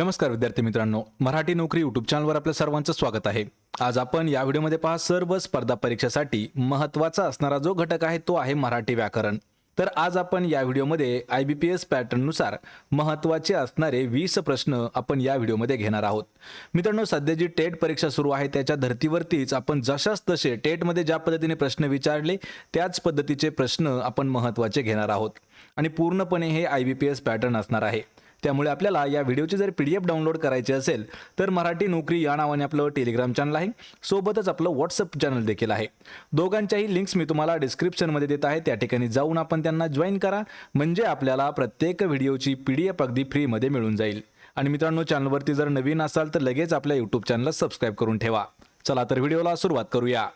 नमस्कार विद्यार्थी मित्रांनो मराठी नोकरी यूट्यूब चॅनलवर आपल्या सर्वांचं स्वागत आहे. आज आपण या व्हिडिओमध्ये पहा सर्व स्पर्धा परीक्षेसाठी महत्त्वाचा असणारा जो घटक आहे तो आहे मराठी व्याकरण. तर आज आपण या व्हिडिओमध्ये आय बी पी एस पॅटर्ननुसार महत्त्वाचे असणारे वीस प्रश्न आपण या व्हिडिओमध्ये घेणार आहोत. मित्रांनो सध्या जी टेट परीक्षा सुरू आहे त्याच्या धर्तीवरतीच आपण जशाच तसे टेटमध्ये ज्या पद्धतीने प्रश्न विचारले त्याच पद्धतीचे प्रश्न आपण महत्त्वाचे घेणार आहोत. आणि पूर्णपणे हे I B P S pattern असणार आहे. त्यामुळे आपल्याला या व्हिडिओची जर पी डी एफ डाउनलोड करायची असेल तर मराठी नोकरी या नावाने आपलं टेलिग्राम चॅनल आहे. सोबतच आपलं व्हॉट्सअप चॅनल देखील आहे. दोघांच्याही लिंक्स मी तुम्हाला डिस्क्रिप्शनमध्ये देत आहे. त्या ठिकाणी जाऊन आपण त्यांना जॉईन करा. म्हणजे आपल्याला प्रत्येक व्हिडिओची पी डी एफ अगदी फ्रीमध्ये मिळून जाईल. आणि मित्रांनो चॅनलवरती जर नवीन असाल तर लगेच आपल्या यूट्यूब चॅनलला सबस्क्राईब करून ठेवा. चला तर व्हिडिओला सुरुवात करूया.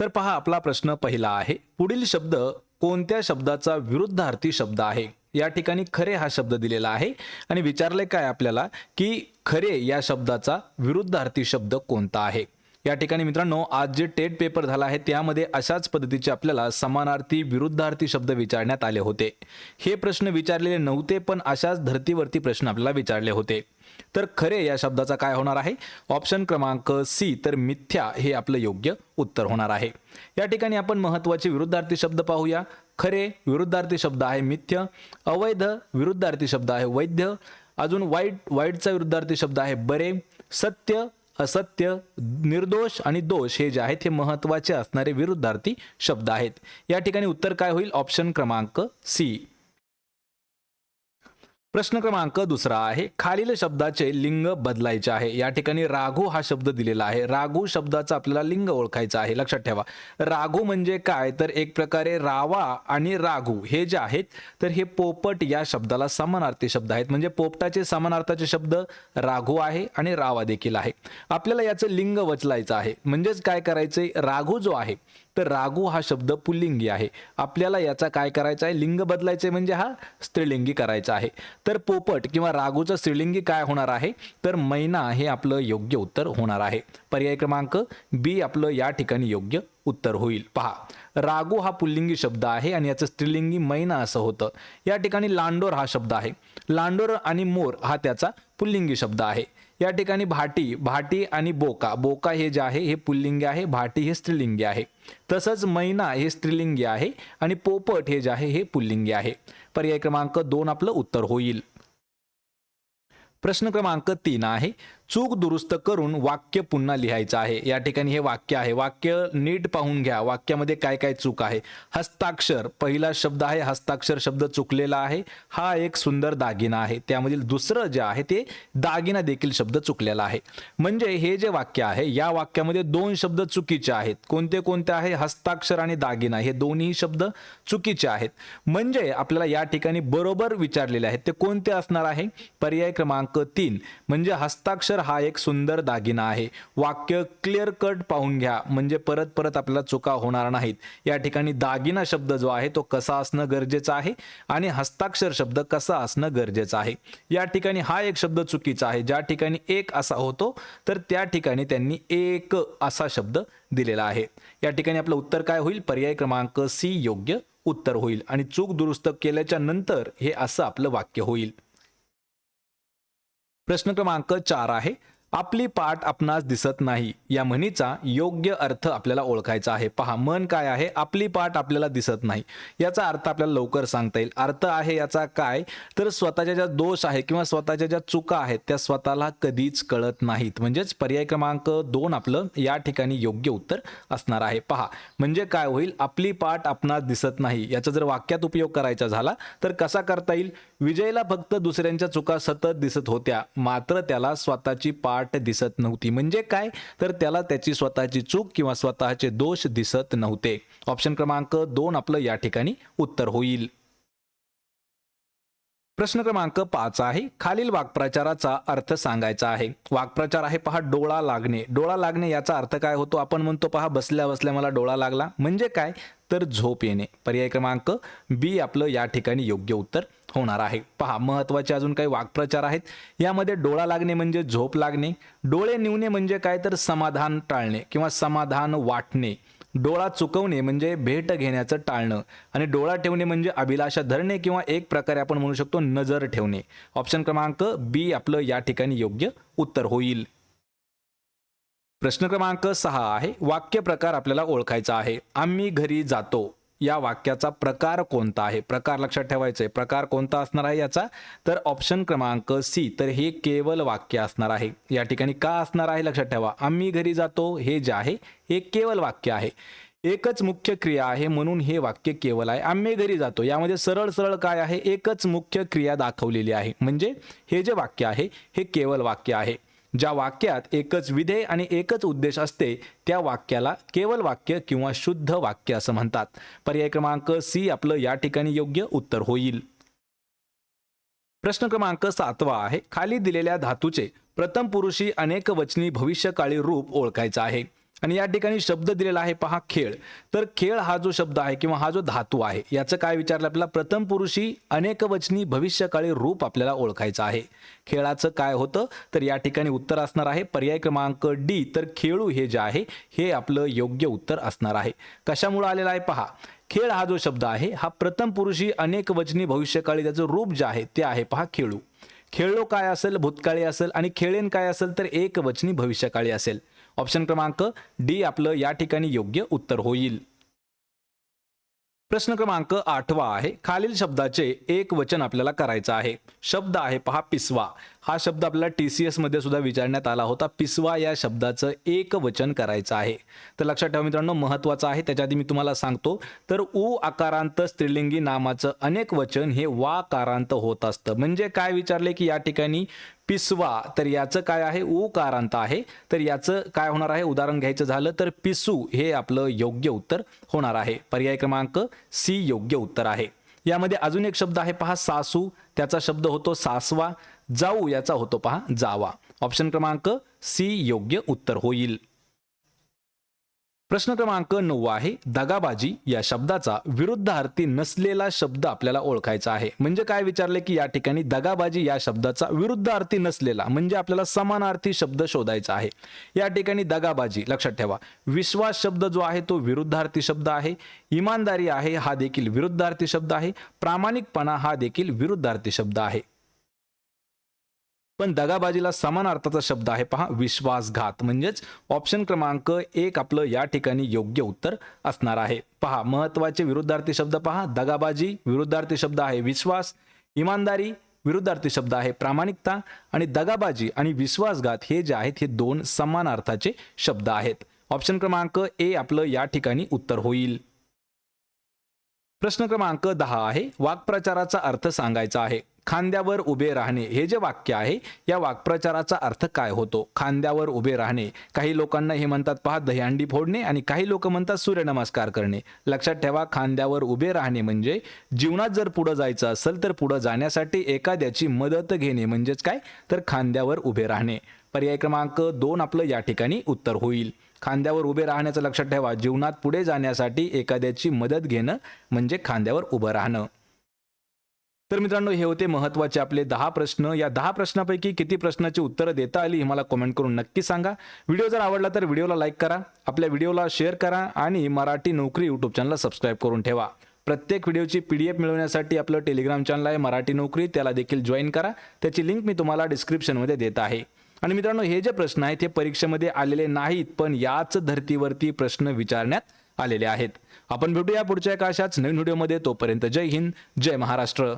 तर पहा आपला प्रश्न पहिला आहे. पुढील शब्द कोणत्या शब्दाचा विरुद्धार्थी शब्द आहे? या ठिकाणी खरे हा शब्द दिलेला आहे. आणि विचारले काय आपल्याला की खरे या शब्दाचा विरुद्धार्थी शब्द कोणता आहे? या ठिकाणी मित्रांनो आज जे टेट पेपर झाला आहे त्यामध्ये अशाच पद्धतीचे आपल्याला समानार्थी विरुद्धार्थी शब्द विचारण्यात आले होते. हे प्रश्न विचारलेले नव्हते पण अशाच धर्तीवरती प्रश्न आपल्याला विचारले होते. तर खरे या शब्दाचा काय होणार आहे? ऑप्शन क्रमांक सी तर मिथ्या हे आपलं योग्य उत्तर होणार आहे. या ठिकाणी आपण महत्त्वाचे विरुद्धार्थी शब्द पाहूया. खरे विरुद्धार्थी शब्द आहे मिथ्य अवैध विरुद्धार्थी शब्द आहे वैद्य अजून वाईट वाईटचा विरुद्धार्थी शब्द आहे बरे सत्य असत्य निर्दोष आणि दोष हे जे आहेत हे महत्त्वाचे असणारे विरुद्धार्थी शब्द आहेत. या ठिकाणी उत्तर काय होईल? ऑप्शन क्रमांक सी प्रश्न क्रमांक दुसरा आहे. खालील शब्दाचे लिंग बदलायचे आहे. या ठिकाणी राघू हा शब्द दिलेला आहे. राघू शब्दाचा आपल्याला लिंग ओळखायचं आहे. लक्षात ठेवा. राघू म्हणजे काय? तर एक प्रकारे रावा आणि राघू हे जे आहेत तर हे पोपट या शब्दाला समानार्थी शब्द आहेत. म्हणजे पोपटाचे समानार्थाचे शब्द राघू आहे आणि रावा देखील आहे. आपल्याला याचं लिंग वचलायचं आहे. म्हणजेच काय करायचंय? राघू जो आहे तर रागू हा शब्द पुल्लिंगी आहे. आपल्याला याचा काय करायचा आहे? लिंग बदलायचे म्हणजे हा स्त्रीलिंगी करायचा आहे. तर पोपट किंवा रागूचं स्त्रीलिंगी काय होणार आहे? तर मैना हे आपलं योग्य उत्तर होणार आहे. पर्याय क्रमांक बी आपलं या ठिकाणी योग्य उत्तर होईल. पहा रागू हा पुल्लिंगी शब्द आहे आणि याचं स्त्रीलिंगी मैना असं होतं. या ठिकाणी लांडोर हा शब्द आहे. लांडोर आणि मोर हा त्याचा पुल्लिंगी शब्द आहे. या ठिकाणी भाटी भाटी आणि बोका बोका हे जे आहे हे पुल्लिंगी आहे भाटी हे स्त्रीलिंगी आहे. तसंच मैना हे स्त्रीलिंगी आहे आणि पोपट हे जे आहे हे पुल्लिंगी आहे. पर्याय क्रमांक दोन आपलं उत्तर होईल. प्रश्न क्रमांक तीन आहे. चूक दुरुस्त करून वाक्य पुन्हा लिहायचं आहे. या ठिकाणी हे वाक्य आहे. वाक्य नीट पाहून घ्या. वाक्यामध्ये काय काय चूक आहे? हस्ताक्षर. पहिला शब्द आहे हस्ताक्षर शब्द चुकलेला आहे. हा एक सुंदर दागिना आहे. त्यामधील दुसरं जे आहे ते दागिना देखील शब्द चुकलेला आहे. म्हणजे हे जे वाक्य आहे या वाक्यामध्ये दोन शब्द चुकीचे आहेत. कोणते कोणते आहे? हस्ताक्षर आणि दागिना. हे दोन्ही शब्द चुकीचे आहेत. म्हणजे आपल्याला या ठिकाणी बरोबर विचारलेले आहेत. ते कोणते असणार आहे? पर्याय क्रमांक तीन. म्हणजे हस्ताक्षर हा एक सुंदर दागिना आहे. वाक्य क्लिअर कट पाहून घ्या. म्हणजे परत परत आपल्याला चुका होणार नाहीत. या ठिकाणी दागिना शब्द जो आहे तो कसा असणं गरजेचं आहे आणि हस्ताक्षर शब्द कसा असणं गरजेचं आहे. या ठिकाणी हा एक शब्द चुकीचा आहे. ज्या ठिकाणी एक असा होतो तर त्या ठिकाणी त्यांनी एक असा शब्द दिलेला आहे. या ठिकाणी आपलं उत्तर काय होईल? पर्याय क्रमांक सी योग्य उत्तर होईल. आणि चूक दुरुस्त केल्याच्यानंतर हे असं आपलं वाक्य होईल. प्रश्न क्रमांक चार आहे. आपली पाठ आपणास दिसत नाही. या म्हणीचा योग्य अर्थ आपल्याला ओळखायचा आहे. पहा मन काय आहे? आपली पाठ आपल्याला दिसत नाही. याचा अर्थ आपल्याला लवकर सांगता येईल. अर्थ आहे याचा काय? तर स्वतःच्या ज्या दोष आहे किंवा स्वतःच्या ज्या चुका आहेत त्या स्वतःला कधीच कळत नाहीत. म्हणजेच पर्याय क्रमांक दोन आपलं या ठिकाणी योग्य उत्तर असणार आहे. पहा म्हणजे काय होईल? आपली पाठ आपणास दिसत नाही. याचा जर वाक्यात उपयोग करायचा झाला तर कसा करता येईल? विजयला फक्त दुसऱ्यांच्या चुका सतत दिसत होत्या. मात्र त्याला स्वतःची पाठ दिसत नव्हती. म्हणजे काय? तर त्याला त्याची स्वतःची चूक किंवा स्वतःचे दोष दिसत नव्हते. ऑप्शन क्रमांक दोन आपलं या ठिकाणी उत्तर होईल. प्रश्न क्रमांक पाच आहे. खालील वाक्प्रचाराचा अर्थ सांगायचा आहे. वाक्प्रचार आहे पहा डोळा लागणे. डोळा लागणे याचा अर्थ काय होतो? आपण म्हणतो पहा बसल्या बसल्या मला डोळा लागला. म्हणजे काय? तर झोप येणे. पर्याय क्रमांक बी आपलं या ठिकाणी योग्य उत्तर होणार आहे. पहा महत्त्वाचे अजून काही वाक्प्रचार आहेत. यामध्ये डोळा लागणे म्हणजे झोप लागणे. डोळे निवणे म्हणजे काय? तर समाधान टाळणे किंवा समाधान वाटणे. डोळा चुकवणे म्हणजे भेट घेण्याचं टाळणं आणि डोळा ठेवणे म्हणजे अभिलाषा धरणे किंवा एक प्रकारे आपण म्हणू शकतो नजर ठेवणे. ऑप्शन क्रमांक बी आपलं या ठिकाणी योग्य उत्तर होईल. प्रश्न क्रमांक सहा आहे वाक्य प्रकार आपल्याला ओळखायचा आहे. आम्ही घरी जातो. या वाक्याचा प्रकार कोणता आहे? प्रकार लक्षात ठेवायचा आहे प्रकार कोणता असणार आहे याचा? तर ऑप्शन क्रमांक सी तर हे केवल वाक्य असणार आहे. या ठिकाणी का असणार आहे लक्षात ठेवा. आम्ही घरी जातो हे जे आहे हे केवल वाक्य आहे. एकच मुख्य क्रिया आहे म्हणून हे वाक्य केवल आहे. आम्ही घरी जातो. यामध्ये सरळ सरळ काय आहे? एकच मुख्य क्रिया दाखवलेली आहे. म्हणजे हे जे वाक्य आहे हे केवल वाक्य आहे. ज्या वाक्यात एकच विधेय आणि एकच उद्देश असते त्या वाक्याला केवल वाक्य किंवा शुद्ध वाक्य असं म्हणतात. पर्याय क्रमांक सी आपलं या ठिकाणी योग्य उत्तर होईल. प्रश्न क्रमांक सातवा आहे. खाली दिलेल्या धातूचे प्रथम पुरुषी अनेक वचनी भविष्यकाळी रूप ओळखायचा आहे. आणि या ठिकाणी शब्द दिलेला आहे पहा खेळ. तर खेळ हा जो शब्द आहे किंवा हा जो धातू आहे याचं काय विचारलं आपल्याला? प्रथम पुरुषी अनेक वचनी भविष्यकाळी रूप आपल्याला ओळखायचं आहे. खेळाचं काय होतं? तर या ठिकाणी उत्तर असणार आहे पर्याय क्रमांक डी. तर खेळू हे जे आहे हे आपलं योग्य उत्तर असणार आहे. कशामुळे आलेलं आहे? पहा खेळ हा जो शब्द आहे हा प्रथम पुरुषी अनेक वचनी भविष्यकाळी त्याचं रूप जे आहे ते आहे पहा खेळू. खेळलो काय असेल भूतकाळी असेल आणि खेळेन काय असेल तर एक वचनी भविष्यकाळी असेल. ऑप्शन क्रमांक डी आपलं या ठिकाणी योग्य उत्तर होईल. प्रश्न क्रमांक आठवा आहे. खालील शब्दाचे एक वचन आपल्याला करायचं आहे. शब्द आहे पहा पिसवा. हा शब्द आपल्याला टी सी मध्ये सुद्धा विचारण्यात आला होता. पिसवा या शब्दाचं एक वचन करायचं आहे. तर लक्षात ठेवा मित्रांनो महत्वाचं आहे. त्याच्या आधी मी तुम्हाला सांगतो तर उ आकारांत स्त्रीलिंगी नामाचं अनेक वचन हे वाकारांत होत असतं. म्हणजे काय विचारले की या ठिकाणी पिसवा तर याचं काय आहे? उ कारांत आहे. तर याचं काय होणार आहे? उदाहरण घ्यायचं झालं तर पिसू हे आपलं योग्य उत्तर होणार आहे. पर्याय क्रमांक सी योग्य उत्तर आहे. यामध्ये अजून एक शब्द आहे पहा सासू. त्याचा शब्द होतो सासवा. जाऊ याचा होतो पहा जावा. ऑप्शन क्रमांक सी योग्य उत्तर होईल. प्रश्न क्रमांक नऊ आहे दगाबाजी या शब्दाचा विरुद्धार्थी नसलेला शब्द आपल्याला ओळखायचा आहे. म्हणजे काय विचारले की या ठिकाणी दगाबाजी या शब्दाचा विरुद्धार्थी नसलेला म्हणजे आपल्याला समानार्थी शब्द शोधायचा आहे. या ठिकाणी दगाबाजी लक्षात ठेवा. विश्वास शब्द जो आहे तो विरुद्धार्थी शब्द आहे इमानदारी आहे हा देखील विरुद्धार्थी शब्द आहे प्रामाणिकपणा हा देखील विरुद्धार्थी शब्द आहे. पण दगाबाजीला समान अर्थाचा शब्द आहे. पहा विश्वासघात म्हणजेच ऑप्शन क्रमांक एक आपलं या ठिकाणी योग्य उत्तर असणार आहे. पहा महत्त्वाचे विरुद्धार्थी शब्द पहा. दगाबाजी विरुद्धार्थी शब्द आहे. विश्वास इमानदारी विरुद्धार्थी शब्द आहे. प्रामाणिकता आणि दगाबाजी आणि विश्वासघात हे जे आहेत हे दोन समान अर्थाचे शब्द आहेत. ऑप्शन क्रमांक ए आपलं या ठिकाणी उत्तर होईल. प्रश्न क्रमांक दहा आहे. वाक्प्रचाराचा अर्थ सांगायचा आहे. खांद्यावर उभे राहणे हे जे वाक्य आहे या वाक्प्रचाराचा अर्थ काय होतो? खांद्यावर उभे राहणे. काही लोकांना हे म्हणतात पहा दहीहंडी फोडणे आणि काही लोक म्हणतात सूर्यनमस्कार करणे. लक्षात ठेवा खांद्यावर उभे राहणे म्हणजे जीवनात जर पुढं जायचं असेल तर पुढं जाण्यासाठी एखाद्याची मदत घेणे म्हणजेच काय? तर खांद्यावर उभे राहणे. पर्याय क्रमांक दोन आपलं या ठिकाणी उत्तर होईल. खांद्यावर उभे राहण्याचं लक्षात ठेवा जीवनात पुढे जाण्यासाठी एखाद्याची मदत घेणं म्हणजे खांद्यावर उभं राहणं. तर मित्रांनो हे होते महत्त्वाचे आपले दहा प्रश्न. या दहा प्रश्नापैकी किती प्रश्नाची उत्तरं देता आली हे मला कमेंट करून नक्की सांगा. व्हिडिओ जर आवडला तर व्हिडिओला लाईक करा आपल्या व्हिडिओला शेअर करा आणि मराठी नोकरी यूट्यूब चॅनलला सबस्क्राईब करून ठेवा. प्रत्येक व्हिडिओची पी डी एफ मिळवण्यासाठी आपलं टेलिग्राम चॅनल आहे मराठी नोकरी त्याला देखील जॉईन करा. त्याची लिंक मी तुम्हाला डिस्क्रिप्शनमध्ये देत आहे. आणि मित्रांनो हे जे प्रश्न आहेत हे परीक्षेमध्ये आलेले नाहीत पण याच धर्तीवरती प्रश्न विचारण्यात आलेले आहेत. आपण भेटूया पुढच्या एका अशाच नवीन व्हिडिओमध्ये तोपर्यंत जय हिंद जय महाराष्ट्र.